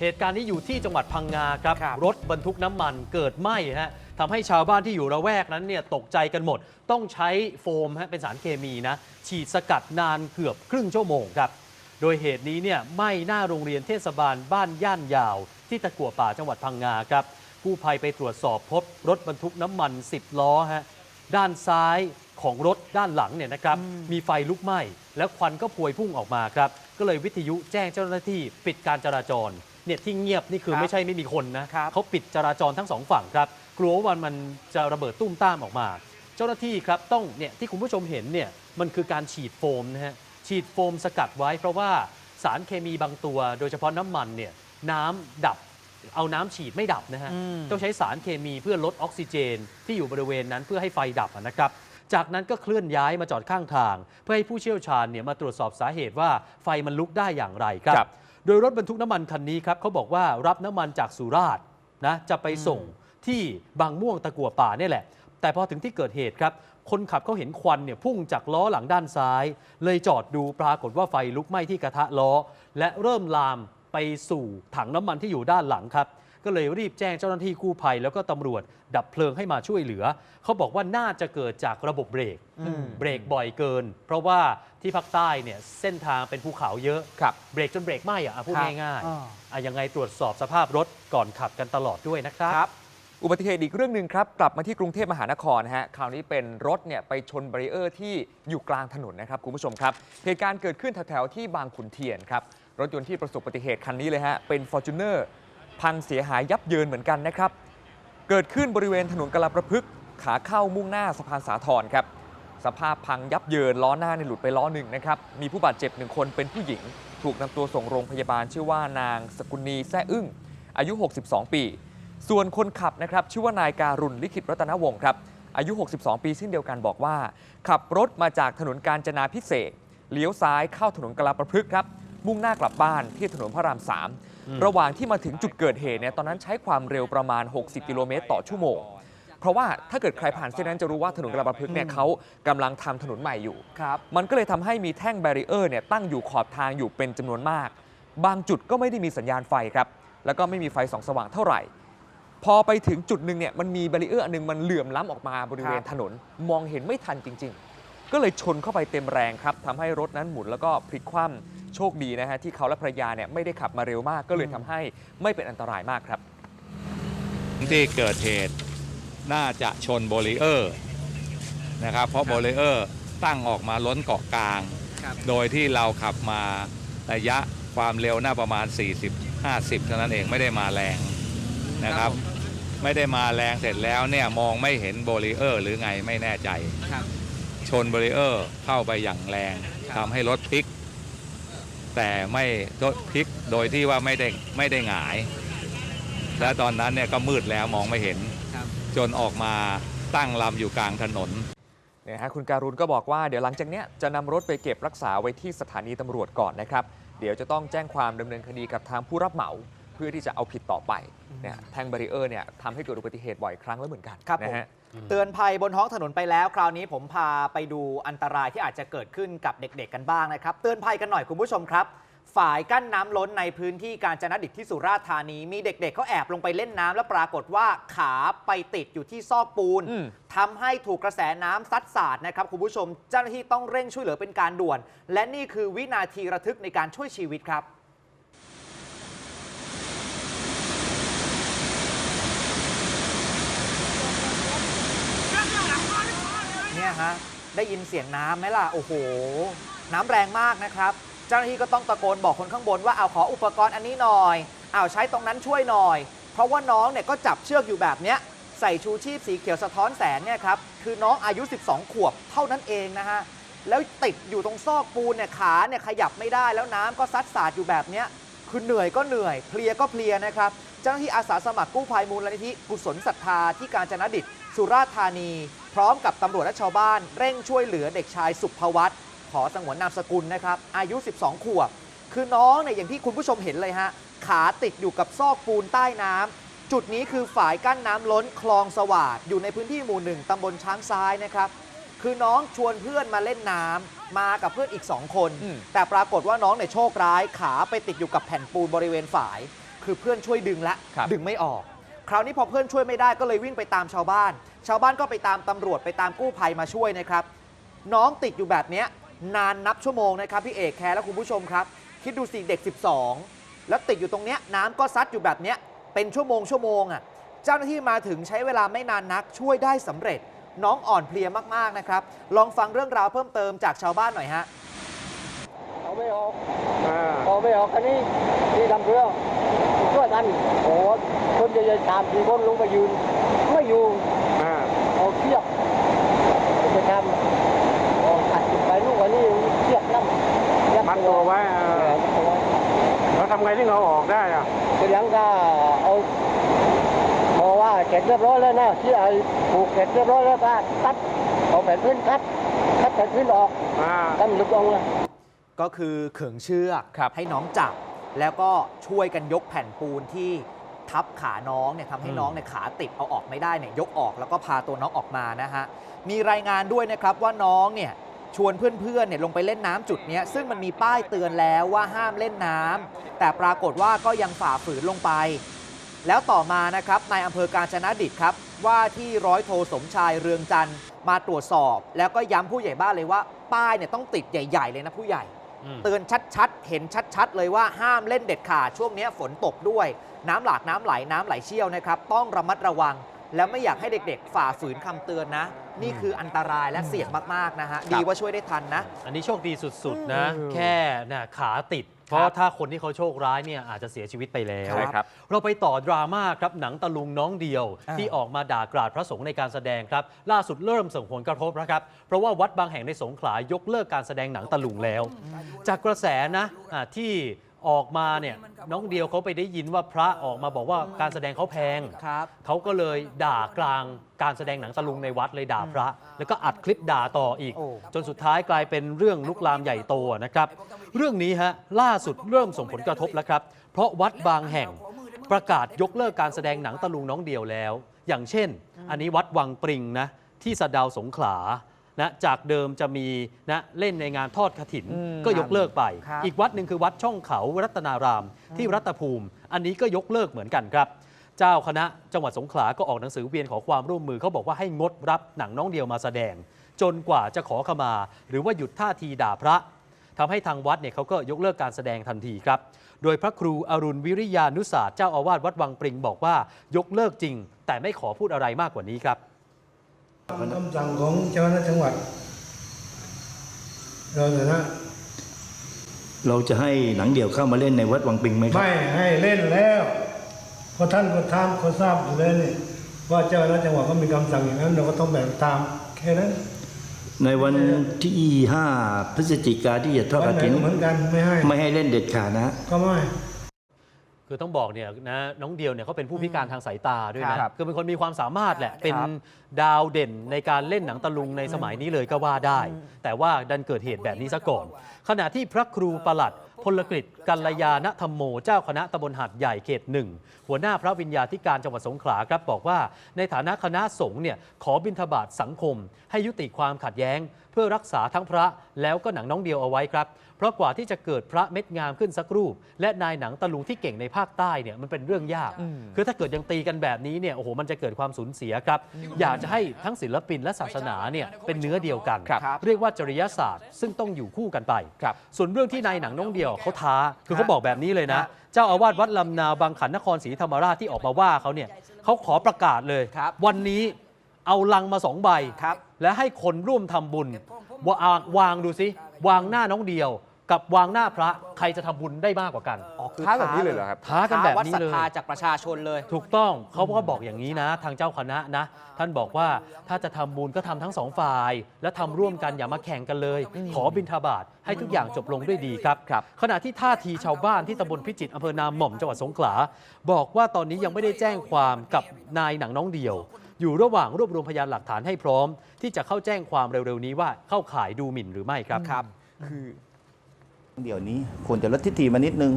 เหตุการณ์นี้อยู่ที่จังหวัดพังงาครับครับรถบรรทุกน้ำมันเกิดไหม้ฮะทำให้ชาวบ้านที่อยู่ระแวกนั้นเนี่ยตกใจกันหมด ต้องใช้โฟมฮะเป็นสารเคมีนะ ฉีดสกัดนานเกือบครึ่งชั่วโมงครับ โดยเหตุนี้เนี่ยไหม้หน้าโรงเรียนเทศบาลบ้านย่านยาว ที่ตะกั่วป่าจังหวัดพังงาครับกู้ภัยไปตรวจสอบพบรถบรรทุกน้ำมัน 10 ล้อฮะด้านซ้ายของรถด้านหลังเนี่ยนะครับมีไฟลุกไหม้ แล้วควันก็พวยพุ่งออกมาครับก็เลยวิทยุแจ้งเจ้าหน้าที่ปิดการจราจร เนี่ยที่เงียบนี่คือครับไม่ใช่ไม่มีคนนะครับเขาปิดจราจรทั้งสองฝั่งครับ กลัวว่ามันมันจะระเบิดตุ้มต้ามออกมา เจ้าหน้าที่ครับต้องเนี่ยที่คุณผู้ชมเห็นเนี่ยมันคือการฉีดโฟมนะฮะฉีดโฟมสกัดไว้เพราะว่าสารเคมีบางตัว โดยเฉพาะน้ำมันเนี่ยน้ำดับ เอาน้ำฉีดไม่ดับนะฮะ อืม ต้องใช้สารเคมีเพื่อลดออกซิเจน ที่อยู่บริเวณนั้นเพื่อให้ไฟดับอะนะครับ จากนั้นก็เคลื่อนย้ายมาจอดข้างทาง เพื่อให้ผู้เชี่ยวชาญเนี่ยมาตรวจสอบสาเหตุว่าไฟมันลุกได้อย่างไรครับ ครับ โดยรถบรรทุกน้ำมันคันนี้ครับเขาบอกว่ารับน้ำมันจากสุราษฎร์นะจะไปส่งที่บางม่วงตะกัวป่าเนี่ยแหละ แต่พอถึงที่เกิดเหตุครับ คนขับเขาเห็นควันเนี่ยพุ่งจากล้อหลังด้านซ้าย เลยจอดดูปรากฏว่าไฟลุกไหม้ที่กระทะล้อ และเริ่มลามไปสู่ถังน้ำมันที่อยู่ด้านหลังครับ ก็เลยรีบแจ้งเจ้าหน้าที่กู้ภัย แล้วก็ตำรวจดับเพลิงให้มาช่วยเหลือ เขาบอกว่าน่าจะเกิดจากระบบเบรกอืมเบรกบ่อยเกิน เพราะว่าที่ภาคใต้เนี่ยเส้นทางเป็นภูเขาเยอะครับเบรกจนเบรกไหม้อะอะพูดครับง่ายอ่าๆอะยังไงตรวจสอบสภาพรถก่อนขับกันตลอดด้วยนะครับครับอุบัติเหตุอีกเรื่องหนึ่งครับ กลับมาที่กรุงเทพมหานครนะฮะคราวนี้เป็นรถเนี่ยไปชนบารีเออร์ที่อยู่กลางถนนนะครับ คุณผู้ชมครับ เหตุการณ์เกิดขึ้นแถวๆที่บางขุนเทียนครับ รถยนต์ที่ประสบอุบัติเหตุคันนี้เลยฮะ เป็น f o r t u n e r พังเสียหายยับเยินเหมือนกันนะครับ เกิดขึ้นบริเวณถนนกลาประพฤกษ์ขาเข้ามุ่งหน้าสะพานสาทรครับ สภาพพังยับเยินล้อหน้าในยหลุดไปล้อหนึ่งนะครับ มีผู้บาดเจ็บหนึ่งคนเป็นผู้หญิง ถูกนำตัวส่งโรงพยาบาลชื่อว่านางสกุลนีแซ่อึ้งอายุ 62 ปี ส่วนคนขับนะครับชื่อว่านายการุณลิขิตรัตนวงศ์ครับอายุ 62 ปีเช่นเดียวกันบอกว่า ขับรถมาจากถนนกาญจนาพิเศษเลี้ยวซ้ายเข้าถนนกลาประพฤกษ์ครับมุ่งหน้ากลับบ้านที่ถนนพระรามสาม ระหว่างที่มาถึงจุดเกิดเหตุเนี่ยตอนนั้นใช้ความเร็วประมาณ 60 กิโลเมตรต่อชั่วโมง เพราะว่าถ้าเกิดใครผ่านเส้นนั้นจะรู้ว่าถนนกลาประพฤกษ์เนี่ยอืมเขากำลังทำถนนใหม่อยู่ ครับมันก็เลยทำให้มีแท่งแบรีเออร์เนี่ยตั้งอยู่ขอบทางอยู่เป็นจำนวนมาก บางจุดก็ไม่ได้มีสัญญาณไฟครับ แล้วก็ไม่มีไฟส่องสว่างเท่าไหร่ พอไปถึงจุดหนึ่งเนี่ยมันมีแบรีเออร์อันหนึงมันเหลื่อมล้ำออกมาบริเวณครับถนน มองเห็นไม่ทันจริง ๆ ก็เลยชนเข้าไปเต็มแรงครับทำให้รถนั้นหมุนแล้วก็พลิกคว่ำโชคดีนะฮะที่เขาและภรรยาเนี่ยไม่ได้ขับมาเร็วมาก ก็เลยทำให้ไม่เป็นอันตรายมากครับ ที่เกิดเหตุน่าจะชนโบรีเออร์นะครับเพราะโบรีเออร์ตั้งออกมาล้นเกาะกลาง ครับ โดยที่เราขับมาระยะความเร็วน่าประมาณ 40 50 เท่านั้นเองไม่ได้มาแรงนะครับ ไม่ได้มาแรงเสร็จแล้วเนี่ยมองไม่เห็นโบรีเออร์หรือไงไม่แน่ใจ ครับ ชนโบรีเออร์เข้าไปอย่างแรงครับทำให้รถพลิก แต่ไม่รถพลิกโดยที่ว่าไม่ได้ไม่ได้หงาย และตอนนั้นเนี่ยก็มืดแล้วมองไม่เห็นครับจนออกมาตั้งลำอยู่กลางถนนเนี่ยฮะคุณการุณก็บอกว่าเดี๋ยวหลังจากเนี้ยจะนำรถไปเก็บรักษาไว้ที่สถานีตำรวจก่อนนะครับ เดี๋ยวจะต้องแจ้งความดำเนินคดีกับทางผู้รับเหมาเพื่อที่จะเอาผิดต่อไปเนี่ยแท่งแบรีเออร์เนี่ยทำให้เกิดอุบัติเหตุบ่อยครั้งแล้วเหมือนกันครับผมนะฮะ เตือนภัยบนท้องถนนไปแล้ว คราวนี้ผมพาไปดูอันตรายที่อาจจะเกิดขึ้นกับเด็กๆกันบ้างนะครับ เตือนภัยกันหน่อยคุณผู้ชมครับฝ่ายกั้นน้ำล้นในพื้นที่การจนดิตที่สุราษฎร์ธานี มีเด็ก ๆเขาแอบลงไปเล่นน้ำแล้วปรากฏว่าขาไปติดอยู่ที่ซอกปูนอืมทำให้ถูกกระแสน้ำซัดสาดนะครับคุณผู้ชมเจ้าหน้าที่ต้องเร่งช่วยเหลือเป็นการด่วน และนี่คือวินาทีระทึกในการช่วยชีวิตครับ เนี่ยฮะได้ยินเสียงน้ำไหมล่ะ โอ้โห น้ำแรงมากนะครับ เจ้าหน้าที่ก็ต้องตะโกนบอกคนข้างบนว่าเอาขออุปกรณ์อันนี้หน่อยเอาใช้ตรงนั้นช่วยหน่อย เพราะว่าน้องเนี่ยก็จับเชือกอยู่แบบเนี้ยใส่ชูชีพสีเขียวสะท้อนแสงเนี่ยครับคือน้องอายุ 12 ขวบเท่านั้นเองนะฮะแล้วติดอยู่ตรงซอกปูนเนี่ยขาเนี่ยขยับไม่ได้แล้วน้ำก็ซัดสาดอยู่แบบเนี้ยคือเหนื่อยก็เหนื่อยเพลียก็เพลียนะครับ เจ้าหน้าที่อาสาสมัครกู้ภัยมูลนิธิกุศลศรัทธาที่การจนดิต สุราษฎร์ธานี พร้อมกับตำรวจและชาวบ้าน เร่งช่วยเหลือเด็กชายสุภวัตขอสงวนนามสกุลนะครับ อายุ 12 ขวบ คือน้องเนี่ยอย่างที่คุณผู้ชมเห็นเลยฮะ ขาติดอยู่กับซอกปูนใต้น้ำ จุดนี้คือฝายกั้นน้ำล้นคลองสวาดอยู่ในพื้นที่หมู่หนึ่งตำบลช้างซ้ายนะครับ คือน้องชวนเพื่อนมาเล่นน้ำมากับเพื่อนอีก2คนอืมแต่ปรากฏว่าน้องเนี่ยโชคร้าย ขาไปติดอยู่กับแผ่นปูนบริเวณฝายคคือเพื่อนช่วยดึงละครับดึงไม่ออก คราวนี้พอเพื่อนช่วยไม่ได้ก็เลยวิ่งไปตามชาวบ้าน ชาวบ้านก็ไปตามตำรวจไปตามกู้ภัยมาช่วยนะครับ น้องติดอยู่แบบนี้นานนับชั่วโมงนะครับพี่เอกแคร์และคุณผู้ชมครับ คิดดูสิเด็ก 12 แล้วติดอยู่ตรงเนี้ยน้ำก็ซัดอยู่แบบเนี้ยเป็นชั่วโมงชั่วโมงอะเจ้าหน้าที่มาถึงใช้เวลาไม่นานนักช่วยได้สำเร็จ น้องอ่อนเพลียมากๆนะครับ ลองฟังเรื่องราวเพิ่มเติมจากชาวบ้านหน่อยฮะเอาไม่ออกเอาไม่ออกคันนี้ที่ทำเรื่อง ช่วยกันโอ้โหคนใหญ่ๆตามสี่คนลงไปยืน ไม่อยู่เอาเชือกไปทำเอาขัดไปลูกอันนี้เชือกน้ำยัดมัดตัวไว้เออมัดตัวไว้แล้วทำไงที่เราออกได้อะทีหลังก็เอาพอว่าเสร็จเรียบร้อยแล้วนะที่ไอ้ผูกเสร็จเรียบร้อยแล้วก็ตัดเอาแผ่นพื้นคัดคัดแผ่นพื้นออกอ่ากันหลุดออกเลย ก็คือเขิงเชือกครับให้น้องจับ แล้วก็ช่วยกันยกแผ่นปูนที่ทับขาน้องเนี่ยทำให้อืมน้องเนี่ยขาติดเอาออกไม่ได้เนี่ยยกออกแล้วก็พาตัวน้องออกมานะฮะมีรายงานด้วยนะครับว่าน้องเนี่ยชวนเพื่อนๆเนี่ยลงไปเล่นน้ำจุดเนี้ยซึ่งมันมีป้ายเตือนแล้วว่าห้ามเล่นน้ำแต่ปรากฏว่าก็ยังฝ่าฝืนลงไป แล้วต่อมานะครับนายอำเภอกาญจนดิตครับ ว่าที่ร้อยโทสมชายเรืองจันทร์มาตรวจสอบ แล้วก็ย้ำผู้ใหญ่บ้านเลยว่าป้ายเนี่ยต้องติดใหญ่ ๆ เลยนะผู้ใหญ่อืม เตือนชัดๆ เห็นชัดๆ เลยว่าห้ามเล่นเด็ดขาดช่วงนี้ฝนตกด้วย น้ำหลากน้ำไหลน้ำไหลเชี่ยวนะครับ ต้องระมัดระวัง แล้วไม่อยากให้เด็กๆ ฝ่าฝืนคำเตือนนะ นี่คืออันตรายและเสี่ยงมาก ๆ นะฮะ ดีว่าช่วยได้ทันนะ อันนี้โชคดีสุด ๆ นะอืมแค่น่ะขาติด เพราะถ้าคนที่เขาโชคร้ายเนี่ยอาจจะเสียชีวิตไปแล้วใช่ครับ เราไปต่อดราม่าครับหนังตะลุงน้องเดียวอ่าที่ออกมาด่ากราดพระสงฆ์ในการแสดงครับ ล่าสุดเริ่มส่งผลกระทบนะครับ เพราะว่าวัดบางแห่งในสงขลายกเลิกการแสดงหนังตะลุงแล้ว จากกระแสนะอ่าที่ ออกมาเนี่ยน้องเดียวเขาไปได้ยินว่าพระออกมาบอกว่าการแสดงเขาแพง ครับ เขาก็เลยด่ากลางการแสดงหนังตะลุงในวัดเลยด่าพระ แล้วก็อัดคลิปด่าต่ออีก โอ้ จนสุดท้ายกลายเป็นเรื่องลุกลามใหญ่โตนะครับ เรื่องนี้ฮะล่าสุดเริ่มส่งผลกระทบแล้วครับ เพราะวัดบางแห่งประกาศยกเลิกการแสดงหนังตะลุงน้องเดียวแล้ว อย่างเช่น อันนี้วัดวังปริงนะที่สะเดาวสงขลา นะจากเดิมจะมีนะเล่นในงานทอดกฐิน อืมก็ยกเลิกไป ครับอีกวัดหนึ่งคือวัดช่องเขารัตนาราม ที่รัตภูมิ อันนี้ก็ยกเลิกเหมือนกันครับ เจ้าคณะจังหวัดสงขลาก็ออกหนังสือเวียนขอความร่วมมือเขาบอกว่าให้งดรับหนังน้องเดียวมาแสดง จนกว่าจะขอขมา หรือว่าหยุดท่าทีด่าพระ ทำให้ทางวัดเนี่ยเขาก็ยกเลิกการแสดงทันทีครับ โดยพระครูอรุณวิริยานุศาสตร์เจ้าอาวาสวัดวังปริงบอกว่ายกเลิกจริง แต่ไม่ขอพูดอะไรมากกว่านี้ครับ เป็นคำสั่งของเจ้าคณะจังหวัด เราฐานะเราจะให้หนังเดี่ยวเข้ามาเล่นในวัดวังปิงไหมครับ ไม่ให้เล่นแล้วเพราะท่านก็ทามก็ทราบอยู่แล้วนี่ว่าเจ้าคณะจังหวัดก็มีคำสั่งอย่างนั้น เราก็ต้องแบ่งตามแค่นั้นในวันที่ 5 พฤศจิกาที่จะทอดวักนไหนฐินก็เหมือนกันไม่ให้ไม่ให้เล่นเด็ดขาดนะ ก็ไม่ คือต้องบอกเนี่ยนะน้องเดียวเนี่ยเขาเป็นผู้พิการทางสายตาด้วยนะครับ คือเป็นคนมีความสามารถแหละเป็นดาวเด่นในการเล่นหนังตะลุงในสมัยนี้เลยก็ว่าได้ แต่ว่าดันเกิดเหตุแบบนี้ซะก่อน ขณะที่พระครูประหลัดพลกฤษกัลยาณธรรมโมเจ้าคณะตำบลหัดใหญ่เขตหนึ่งหัวหน้าพระวิญญาธิการจังหวัดสงขลาครับบอกว่า ในฐานะคณะสงฆ์เนี่ยขอบิณฑบาตสังคม ให้ยุติความขัดแย้ง เพื่อรักษาทั้งพระแล้วก็หนังน้องเดียวเอาไว้ครับเพราะกว่าที่จะเกิดพระเม็ดงามขึ้นสักรูป และนายหนังตะลุงที่เก่งในภาคใต้เนี่ยมันเป็นเรื่องยาก คือถ้าเกิดยังตีกันแบบนี้เนี่ยโอ้โหมันจะเกิดความสูญเสียครับ อยากจะให้ทั้งศิลปินและศาสนาเนี่ยเป็นเนื้อเดียวกันครับเรียกว่าจริยศาสตร์ ซึ่งต้องอยู่คู่กันไปครับส่วนเรื่องที่นายหนังน้องเดียวเขาท้าคือเขาบอกแบบนี้เลยนะครับเจ้าอาวาสวัดลำนาวบางขันนครศรีธรรมราชที่ออกมาว่าเขาเนี่ยเขาขอประกาศเลยครับวันนี้เอาลังมาสองใบครับและให้คนร่วมทำบุญวางวางดูสิ วางหน้าน้องเดียว กับวางหน้าพระใครจะทำบุญได้มากกว่ากัน อ๋อคือท้าแบบนี้เลยเหรอครับ ท้ากันแบบวัดนี้ศรัทเลย ธาจากประชาชนเลย ถูกต้องเขาก็บอกอย่างนี้นะ ทางเจ้าคณะนะ ท่านบอกว่าถ้าจะทำบุญก็ทำทั้งสองฝ่าย และทำร่วมกันอย่ามาแข่งกันเลย ขอบิณฑบาตให้ทุกอย่างจบลงด้วยดีครับครับ ขณะที่ท่าทีชาวบ้านที่ตำบลพิจิตรอำเภอนาหม่อมจังหวัดสงขลาบอกว่าตอนนี้ยังไม่ได้แจ้งความกับนายหนังน้องเดียว อยู่ระหว่างรวบรวมพยานหลักฐานให้พร้อม ที่จะเข้าแจ้งความเร็วๆนี้ว่าเข้าข่ายดูหมิ่นหรือไม่ครับครับ เดี๋ยวนี้ควรจะลดทิฐิมานิดนึง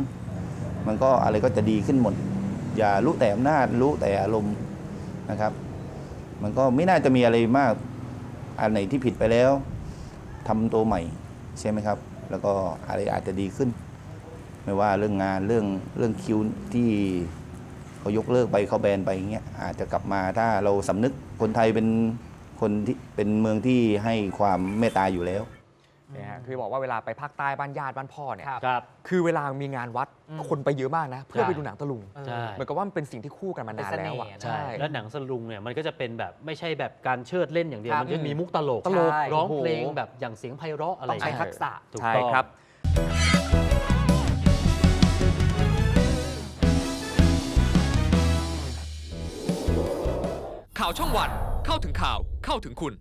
มันก็อะไรก็จะดีขึ้นหมด อย่ารู้แต่อำนาจรู้แต่อารมณ์นะครับ มันก็ไม่น่าจะมีอะไรมากอันไหนที่ผิดไปแล้วทำตัวใหม่ใช่ไหมครับ แล้วก็อะไรอาจจะดีขึ้น ไม่ว่าเรื่องงานเรื่องเรื่องคิวที่เขายกเลิกไปเขาแบนไปอย่างเงี้ยอาจจะกลับมาถ้าเราสำนึกคนไทยเป็นคนที่เป็นเมืองที่ให้ความเมตตาอยู่แล้ว นี่ยฮะคือบอกว่าเวลาไปภาคใต้บ้านญาติบ้านพ่อเนี่ยครับ ครับ คือเวลามีงานวัดอืม คนไปเยอะมากนะ เพื่อใช่ไปดูหนังตะลุงใช่ เหมือนกับว่ามันเป็นสิ่งที่คู่กันมานานแล้วอะเป็นเสน่ห์นะ ใช่ แล้วหนังสลุงเนี่ยมันก็จะเป็นแบบไม่ใช่แบบการเชิดเล่นอย่างเดียว ครับมันจะมีมุกตลกตลกร้องโอ้โหเพลงแบบอย่างเสียงไพเราะอะไรต้องใช้ย่างทัเงี้ยกษะ ถูกใช่ต้อง ครับ ข่าวช่องวันเข้าถึงข่าวเข้าถึงคุณ